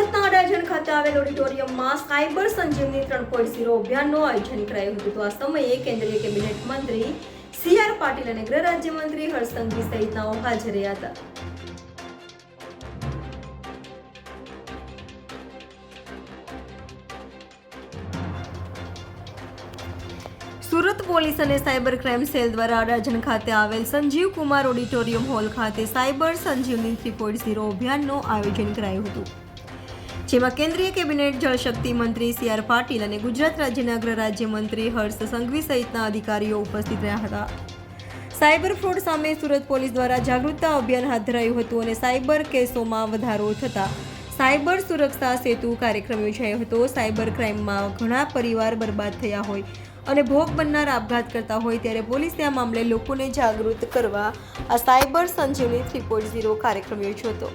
અડાજણ ખાતે આવેલ ઓડિટોરિયમમાં સાયબર સંજીવની ત્રણ પોઈન્ટ ઝીરો અભિયાનનું આયોજન કરાયું હતું. તો આ સમયે કેન્દ્રીય કેબિનેટ મંત્રી સી આર પાટીલ અને ગૃહ રાજ્યમંત્રી હર્ષ સંઘવી સહિતનાઓ હાજર રહ્યા હતા. સુરત પોલીસ અને સાયબર ક્રાઇમ સેલ દ્વારા અડાજણ ખાતે આવેલ સંજીવ કુમાર ઓડિટોરિયમ હોલ ખાતે cyber Sanjivani three point zero અભિયાનનું આયોજન કરાયું હતું. જેમાં કેન્દ્રીય કેબિનેટ જળશક્તિ મંત્રી સી આર પાટીલ અને ગુજરાત રાજ્યના ગૃહ રાજ્યમંત્રી હર્ષ સંઘવી સહિતના અધિકારીઓ ઉપસ્થિત રહ્યા હતા. સાયબર ફ્રોડ સામે સુરત પોલીસ દ્વારા જાગૃતતા અભિયાન હાથ ધરાયું હતું અને સાયબર કેસોમાં વધારો થતા સાયબર સુરક્ષા સેતુ કાર્યક્રમ યોજાયો હતો. સાયબર ક્રાઇમમાં ઘણા પરિવાર બરબાદ થયા હોય અને ભોગ બનનાર આપઘાત કરતા હોય ત્યારે પોલીસે આ મામલે લોકોને જાગૃત કરવા આ cyber Sanjivani three point zero કાર્યક્રમ યોજ્યો હતો.